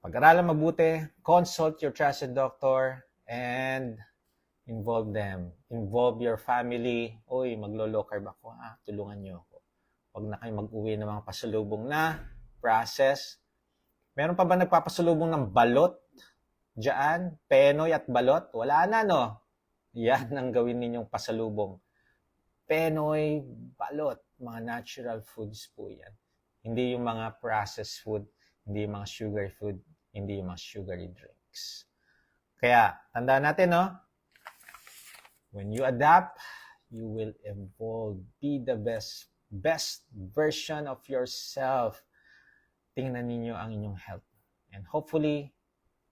Pag-aralan mabuti, consult your trusted doctor, and involve them. Involve your family. Uy, maglo-low carb ako ha. Tulungan niyo ako. Huwag na kayo mag-uwi ng mga pasalubong na process. Meron pa ba nagpapasalubong ng balot? Diyan, penoy at balot? Wala na, no? Yan ang gawin ninyong pasalubong. Penoy, balot, mga natural foods po yan. Hindi yung mga processed food, hindi yung mga sugar food, hindi yung mga sugary drinks. Kaya, tandaan natin, no? When you adapt, you will evolve. Be the best, best version of yourself. Tingnan ninyo ang inyong health. And hopefully,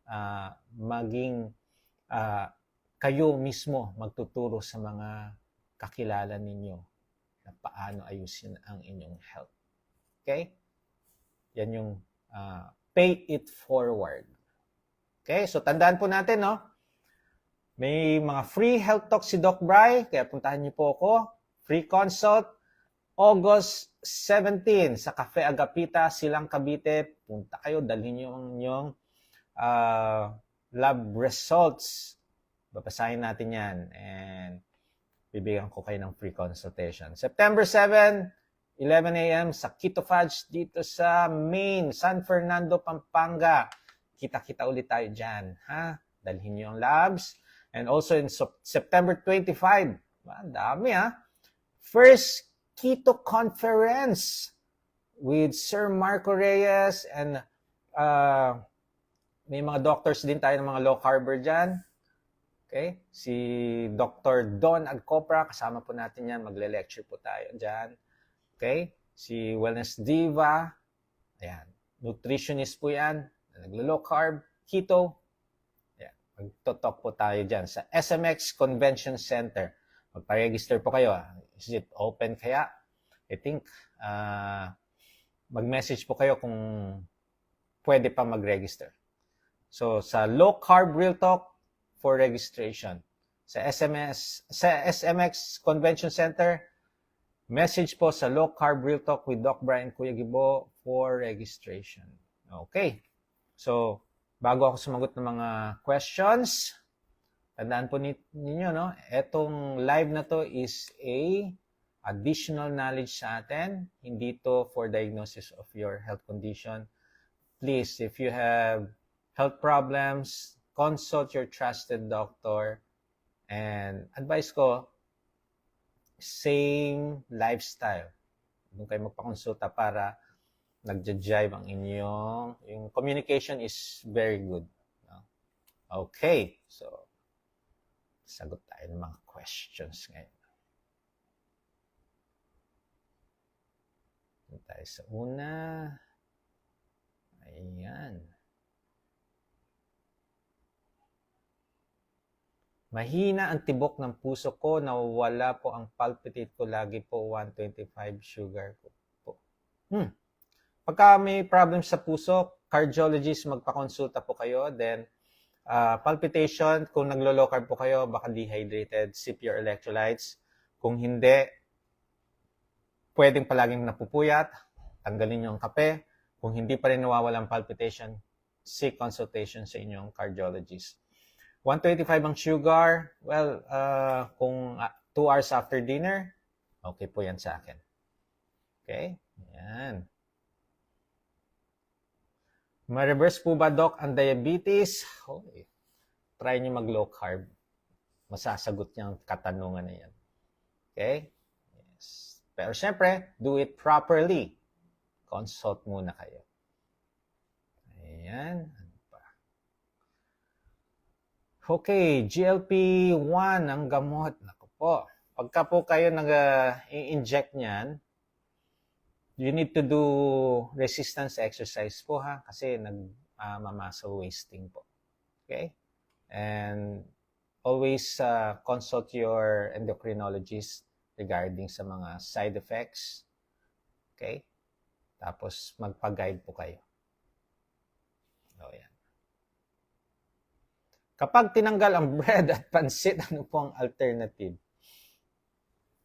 uh, maging uh, kayo mismo magtuturo sa mga kakilala ninyo na paano ayusin ang inyong health. Okay? Yan yung uh, pay it forward. Okay? So, tandaan po natin, no? May mga free health talk si Doc Bry, kaya puntahan niyo po ako. Free consult, August 17 sa Cafe Agapita, Silang Cavite. Punta kayo, dalhin niyo ang inyong uh, lab results. Babasahin natin yan. And bibigyan ko kayo ng free consultation. September 7, 11 a.m. sa Quito Fudge dito sa Maine, San Fernando, Pampanga. Kita-kita ulit tayo dyan. Ha? Dalhin niyo ang labs. And also in September 25, ah, dami ha, first Quito Conference with Sir Marco Reyes and uh, may mga doctors din tayo ng mga low carber dyan. Okay? Si Dr. Don Agcopra, kasama po natin yan. Magle-lecture po tayo dyan. Okay? Si Wellness Diva. Ayan. Nutritionist po yan. Naglo-low carb, keto. Ayan. Magtotalk po tayo dyan sa SMX Convention Center. Magpa-register po kayo. ah. Is it open kaya? I think uh, mag-message po kayo kung pwede pa mag-register. So, sa Low Carb Real Talk for registration. Sa SMS, sa SMX Convention Center, message po sa Low Carb Real Talk with Doc Brian Kuya Gibo for registration. Okay. So, bago ako sumagot ng mga questions, tandaan po ni- ninyo, no? Etong live na to is a additional knowledge sa atin. Hindi to for diagnosis of your health condition. Please, if you have health problems, consult your trusted doctor. And advice ko, same lifestyle. Doon kayo magpakonsulta para nagja-jive ang inyong, yung communication is very good. No? Okay, so, sagot tayo ng mga questions ngayon. Doon tayo sa una. Ayan. Mahina ang tibok ng puso ko, nawawala po ang palpitate ko, lagi po 125 sugar ko po. Hmm. Pagka may problem sa puso, cardiologist, magpakonsulta po kayo. Then, uh, palpitation, kung naglo-low carb po kayo, baka dehydrated, sip your electrolytes. Kung hindi, pwedeng palaging napupuyat, tanggalin niyo ang kape. Kung hindi pa rin nawawalang palpitation, seek consultation sa inyong cardiologist. 125 ang sugar. Well, uh, kung 2 hours after dinner, okay po yan sa akin. Okay? Yan. Ma-reverse po ba, Doc, ang diabetes? Okay. Try nyo mag-low carb. Masasagot niya ang katanungan na yan. Okay? Yes. Pero syempre, do it properly. Consult muna kayo. Ayan. Okay, GLP-1 ang gamot. Naku po. Pagka po kayo nag-i-inject niyan, you need to do resistance exercise po ha kasi nag uh, muscle wasting po. Okay? And always uh, consult your endocrinologist regarding sa mga side effects. Okay? Tapos magpa-guide po kayo. O yan. Kapag tinanggal ang bread at pansit, ano po ang alternative?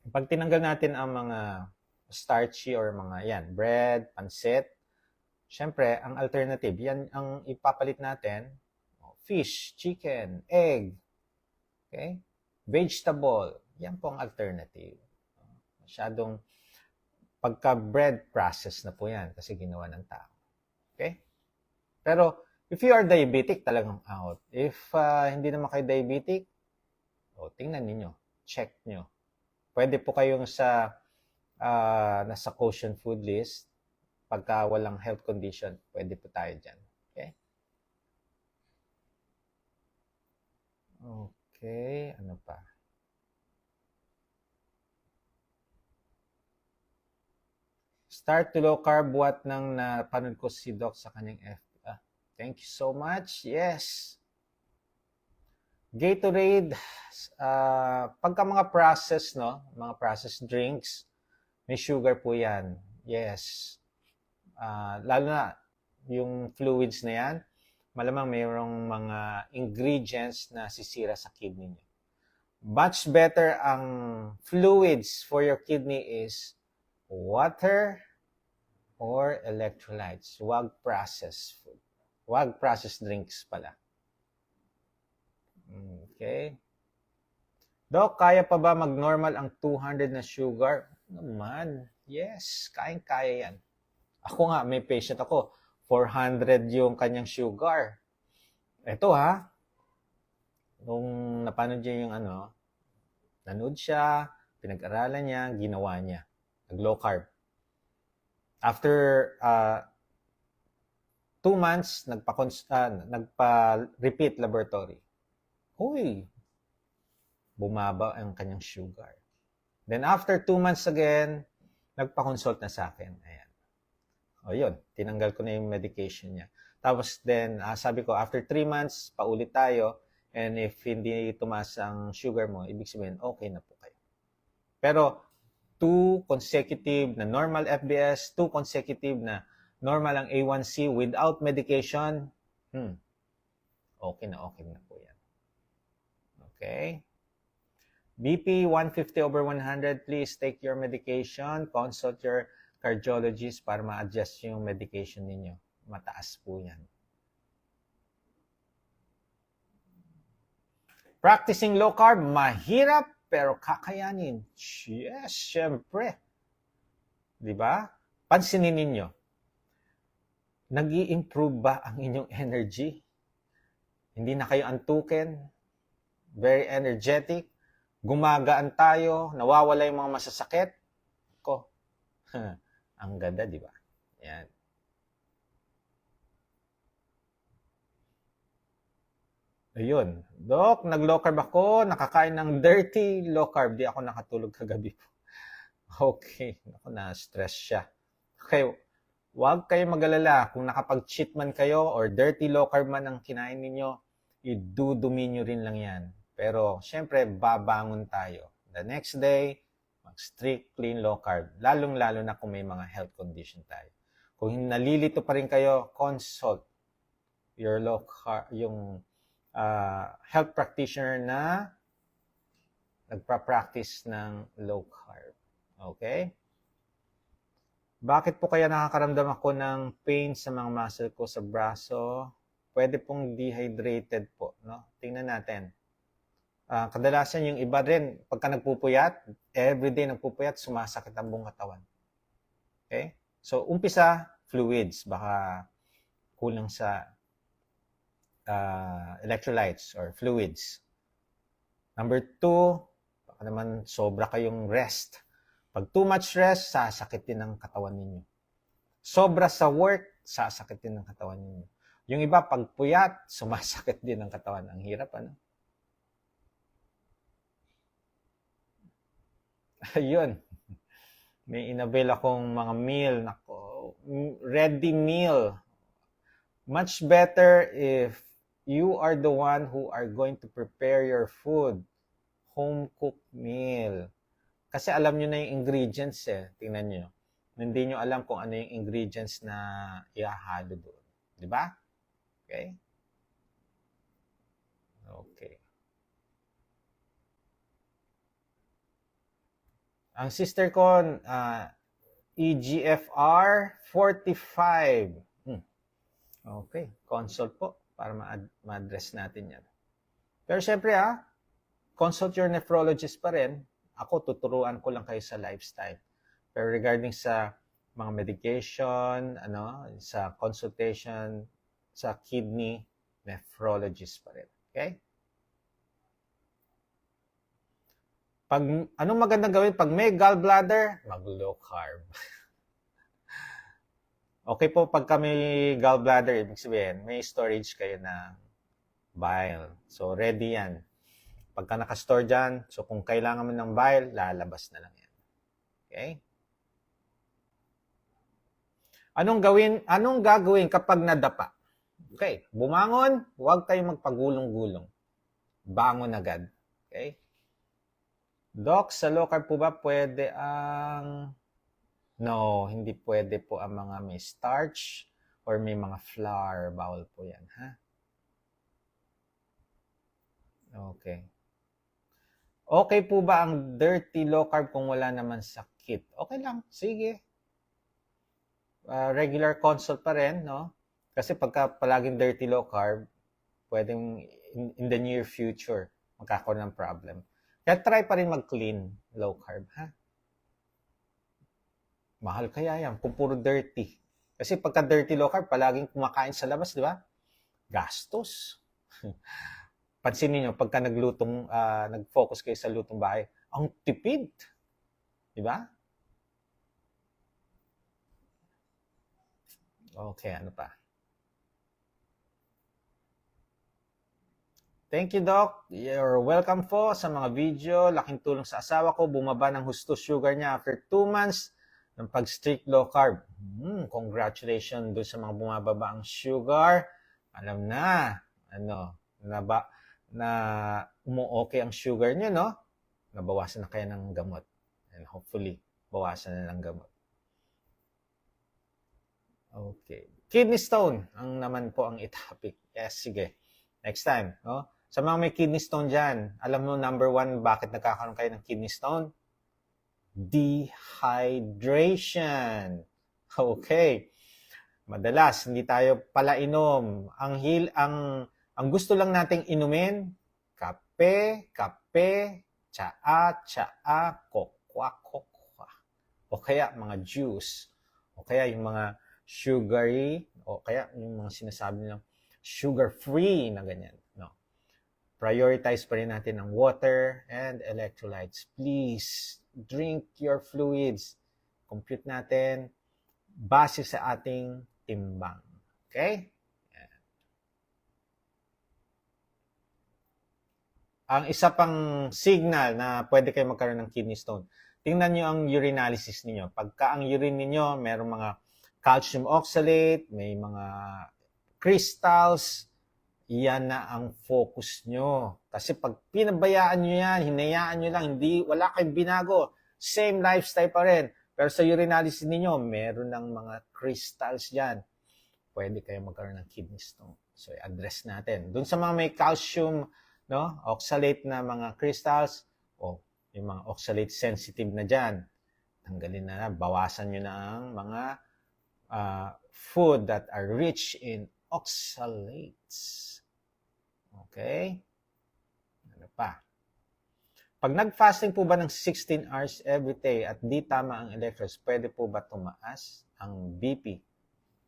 Pag tinanggal natin ang mga starchy or mga yan, bread, pansit, Siyempre, ang alternative, yan ang ipapalit natin. Fish, chicken, egg, okay? Vegetable, yan po ang alternative. Masyadong pagka bread process na po yan kasi ginawa ng tao. Okay? Pero if you are diabetic, talagang out. If ah, hindi naman kayo diabetic, o tingnan ninyo, check nyo. Pwede po kayong sa ah, nasa caution food list pagka walang health condition, pwede po tayo dyan. Okay? Okay, ano pa? Start to low carb what nang napanood ko si Doc sa kanyang FB. Thank you so much. Yes. Gatorade, ah, pagka mga processed, no, mga processed drinks, may sugar po yan. Yes. Ah, lalo na yung fluids na yan, malamang mayroong mga ingredients na sisira sa kidney niyo. Much better ang fluids for your kidney is water or electrolytes. Huwag processed food. Huwag processed drinks pala. Okay. Dok, kaya pa ba mag-normal ang 200 na sugar? Naman. Yes, kayang-kaya yan. Ako nga, may patient ako. 400 yung kanyang sugar. Ito ha. Nung napanood niya yung ano, nanood siya, pinag-aralan niya, ginawa niya. Nag-low carb. After uh, two months, nagpa, uh, nagpa-repeat laboratory. Uy, bumaba ang kanyang sugar. Then after two months again, nagpa-consult na sa akin. Ayan. O yun, tinanggal ko na yung medication niya. Tapos then, ah, sabi ko, after three months, paulit tayo. And if hindi tumaas ang sugar mo, ibig sabihin, okay na po kayo. Pero, two consecutive na normal FBS, two consecutive na normal ang A1C without medication, hmm, okay na okay na po yan. Okay? BP 150 over 100, please take your medication. Consult your cardiologist para ma-adjust yung medication ninyo. Mataas po yan. Practicing low carb, mahirap pero kakayanin. Yes, syempre. 'Di ba? Pansinin ninyo. Nag improve ba ang inyong energy? Hindi na kayo antukin? Very energetic? Gumagaan tayo? Nawawala yung mga masasakit? Ko. ang ganda, di ba? Yan. Ayun. Dok, nag-low carb ako, nakakain ng dirty low carb. Di ako nakatulog kagabi po. Okay. Ako na, stress siya. Okay. Huwag kayo magalala. Kung nakapag-cheat man kayo or dirty carb man ang kinain ninyo, idudumi nyo rin lang yan. Pero, syempre, babangon tayo. The next day, mag-strict clean low carb. Lalong-lalo na kung may mga health condition tayo. Kung nalilito pa rin kayo, consult your low carb, yung uh, health practitioner na nagpa-practice ng low carb. Okay? Bakit po kaya nakakaramdam ako ng pain sa mga muscle ko sa braso? Pwede pong dehydrated po. No? Tingnan natin. Uh, kadalasan yung iba rin, pagka nagpupuyat, everyday nagpupuyat, sumasakit ang buong katawan. Okay? So, umpisa, fluids. Baka kulang sa uh, electrolytes or fluids. Number two, baka naman sobra kayong rest. Pag too much rest, sasakit din ang katawan ninyo. Sobra sa work, sasakit din ang katawan ninyo. Yung iba, pag puyat, sumasakit din ang katawan. Ang hirap, ano? Ayun. May inabil akong mga meal. Nako, ready meal. Much better if you are the one who are going to prepare your food. Home cooked meal. Kasi alam nyo na yung ingredients eh. Tingnan nyo. Hindi nyo alam kung ano yung ingredients na ihahalo doon. Di ba? Okay? Okay. Ang sister ko, uh, EGFR 45. Okay, consult po para ma- ma-address natin yan. Pero syempre ah, consult your nephrologist pa rin. Ako, tuturuan ko lang kayo sa lifestyle. Pero regarding sa mga medication, ano, sa consultation, sa kidney, nephrologist pa rin. Okay? Pag, anong magandang gawin? Pag may gallbladder, mag-low carb. okay po, pag may gallbladder, ibig sabihin, may storage kayo ng bile. So, ready yan. Pagka nakastore dyan, so kung kailangan mo ng bile, lalabas na lang yan. Okay? Anong gawin? Anong gagawin kapag nadapa? Okay, bumangon, huwag kayong magpagulong-gulong. Bangon agad. Okay? Doc, sa carb po ba pwede ang... No, hindi pwede po ang mga may starch or may mga flour. Bawal po yan, ha? Okay. Okay po ba ang dirty low carb kung wala naman sakit? Okay lang, sige. Uh, regular consult pa rin, no? Kasi pagka palaging dirty low carb, pwedeng in, in the near future, magkakaroon ng problem. Kaya try pa rin mag-clean low carb, ha? Mahal kaya yan kung puro dirty. Kasi pagka dirty low carb, palaging kumakain sa labas, di ba? Gastos. Pansinin niyo, pagka naglutong, uh, nag-focus kayo sa lutong bahay, ang tipid. Di ba? Okay, ano pa? Thank you, Doc. You're welcome po sa mga video. Laking tulong sa asawa ko. Bumaba ng husto sugar niya after 2 months ng pag-strict low carb. Hmm, congratulations doon sa mga bumababa ang sugar. Alam na, ano, na na umu-okay ang sugar niyo, no? Nabawasan na kayo ng gamot. And hopefully, bawasan na ng gamot. Okay. Kidney stone ang naman po ang itopic. Yes, sige. Next time, no? Sa mga may kidney stone dyan, alam mo number one, bakit nagkakaroon kayo ng kidney stone? Dehydration. Okay. Madalas, hindi tayo pala inom. Ang hil, ang ang gusto lang nating inumin, kape, kape, tsaa, tsaa, kokwa, kokwa. O kaya mga juice. O kaya yung mga sugary, o kaya yung mga sinasabi nilang sugar-free na ganyan. No. Prioritize pa rin natin ang water and electrolytes. Please, drink your fluids. Compute natin base sa ating timbang. Okay? Ang isa pang signal na pwede kayo magkaroon ng kidney stone, tingnan nyo ang urinalysis ninyo. Pagka ang urine ninyo, mayroong mga calcium oxalate, may mga crystals, yan na ang focus nyo. Kasi pag pinabayaan nyo yan, hinayaan nyo lang, hindi, wala kayong binago, same lifestyle pa rin. Pero sa urinalysis ninyo, meron ng mga crystals dyan. Pwede kayo magkaroon ng kidney stone. So, address natin. Doon sa mga may calcium no? Oxalate na mga crystals o yung mga oxalate sensitive na diyan. Tanggalin na, bawasan niyo na ang mga uh, food that are rich in oxalates. Okay? Ano pa? Pag nag-fasting po ba ng 16 hours every day at di tama ang electrolytes, pwede po ba tumaas ang BP?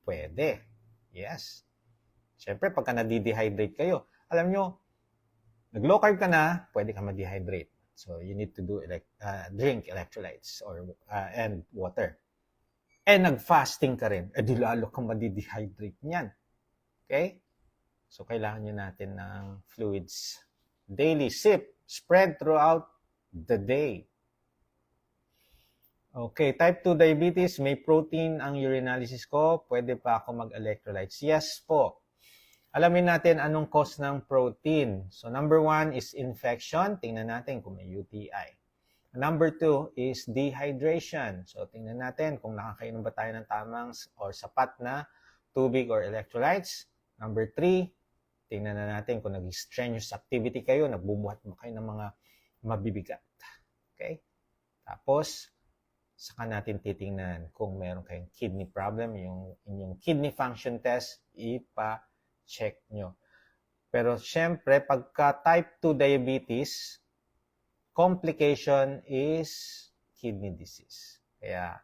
Pwede. Yes. Siyempre, pagka nadidehydrate kayo, alam nyo, Nag-low carb ka na, pwede ka ma-dehydrate. So, you need to do elect, uh, drink electrolytes or uh, and water. And nag-fasting ka rin, eh di lalo kang ma-dehydrate niyan. Okay? So, kailangan nyo natin ng fluids. Daily sip, spread throughout the day. Okay, type 2 diabetes, may protein ang urinalysis ko, pwede pa ako mag-electrolytes? Yes po. Alamin natin anong cause ng protein. So number one is infection. Tingnan natin kung may UTI. Number two is dehydration. So tingnan natin kung nakakainom ba tayo ng tamang or sapat na tubig or electrolytes. Number three, tingnan na natin kung nag-strenuous activity kayo, nagbubuhat ba kayo ng mga mabibigat. Okay? Tapos, saka natin titingnan kung meron kayong kidney problem, yung inyong kidney function test, ipa-check nyo. Pero syempre, pagka type 2 diabetes, complication is kidney disease. Kaya,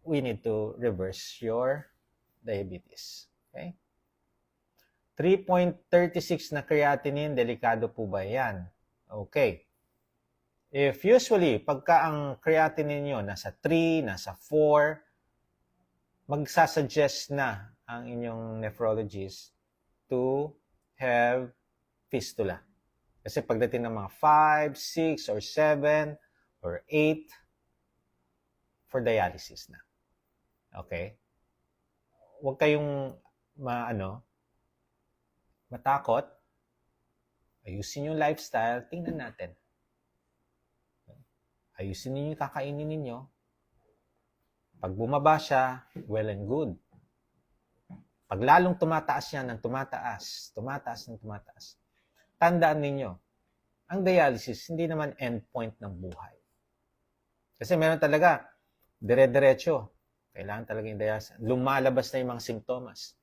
we need to reverse your diabetes. Okay? 3.36 na creatinine, delikado po ba yan? Okay. If usually, pagka ang creatinine nyo nasa 3, nasa 4, magsasuggest na ang inyong nephrologist to have fistula. Kasi pagdating ng mga 5, 6, or 7, or 8, for dialysis na. Okay? Huwag kayong maano, matakot. Ayusin yung lifestyle, tingnan natin. Ayusin ninyo yung kakainin ninyo. Pag bumaba siya, well and good. Pag lalong tumataas yan ng tumataas, tumataas ng tumataas, tandaan ninyo, ang dialysis hindi naman endpoint ng buhay. Kasi meron talaga, dire-diretso, kailangan talaga yung dialysis. Lumalabas na yung mga simptomas.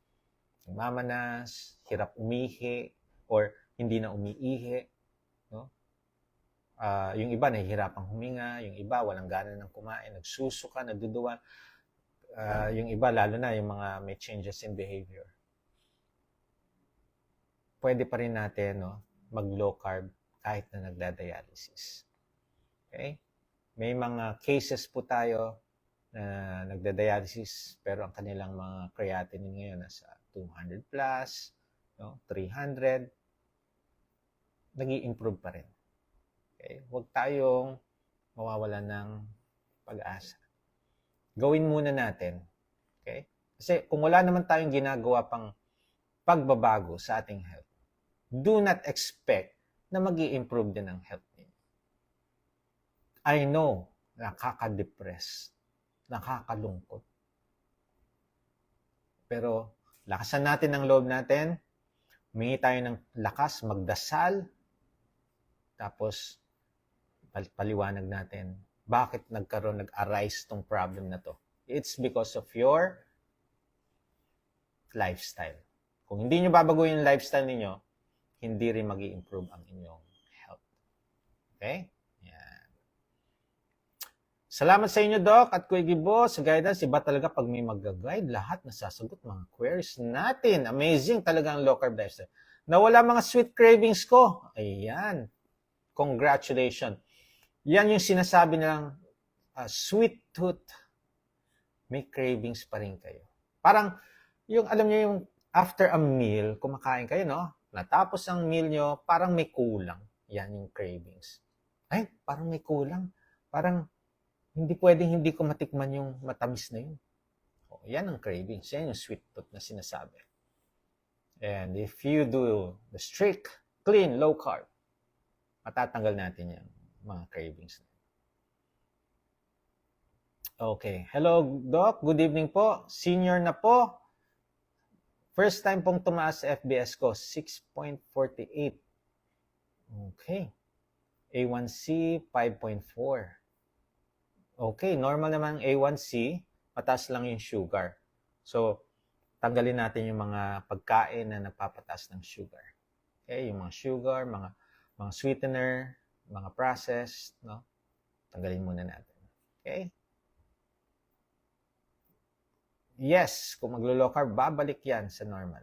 Mamanas, hirap umihi, or hindi na umiihi. No? Ah, yung iba nahihirapang huminga, yung iba walang gana ng kumain, nagsusuka, nagduduwan. Ah, yung iba, lalo na yung mga may changes in behavior. Pwede pa rin natin no, mag-low carb kahit na nagda-dialysis. Okay? May mga cases po tayo na nagda-dialysis pero ang kanilang mga creatinine ngayon nasa 200 plus, no, 300, nag improve pa rin. Okay? Huwag tayong mawawalan ng pag-asa. Gawin muna natin. Okay? Kasi kung wala naman tayong ginagawa pang pagbabago sa ating health, do not expect na mag improve din ang health ninyo. I know, nakaka-depress, nakakalungkot. Pero lakasan natin ang loob natin, humingi tayo ng lakas, magdasal, tapos pal- paliwanag natin bakit nagkaroon, nag-arise tong problem na to. It's because of your lifestyle. Kung hindi nyo babaguhin yung lifestyle ninyo, hindi rin mag improve ang inyong health. Okay? Yan. Salamat sa inyo, Doc, at Kuya Gibo, sa guidance. Iba talaga pag may mag-guide, lahat nasasagot mga queries natin. Amazing talaga ang low carb lifestyle. Nawala mga sweet cravings ko. Ayan. Congratulations. Yan yung sinasabi nilang uh, sweet tooth. May cravings pa rin kayo. Parang, yung alam niyo yung after a meal, kumakain kayo, no? Natapos ang meal nyo, parang may kulang. Yan yung cravings. Ay, parang may kulang. Parang, hindi pwedeng hindi ko matikman yung matamis na yun. O, yan ang cravings. Yan yung sweet tooth na sinasabi. And if you do the strict, clean, low carb, matatanggal natin yung mga cravings. Okay. Hello, Doc. Good evening po. Senior na po. First time pong tumaas FBS ko, 6.48. Okay. A1C, 5.4. Okay, normal naman ang A1C, mataas lang yung sugar. So, tanggalin natin yung mga pagkain na nagpapataas ng sugar. Okay, yung mga sugar, mga mga sweetener, mga processed, no? Tanggalin muna natin. Okay? Yes, kung maglo-low carb, babalik yan sa normal.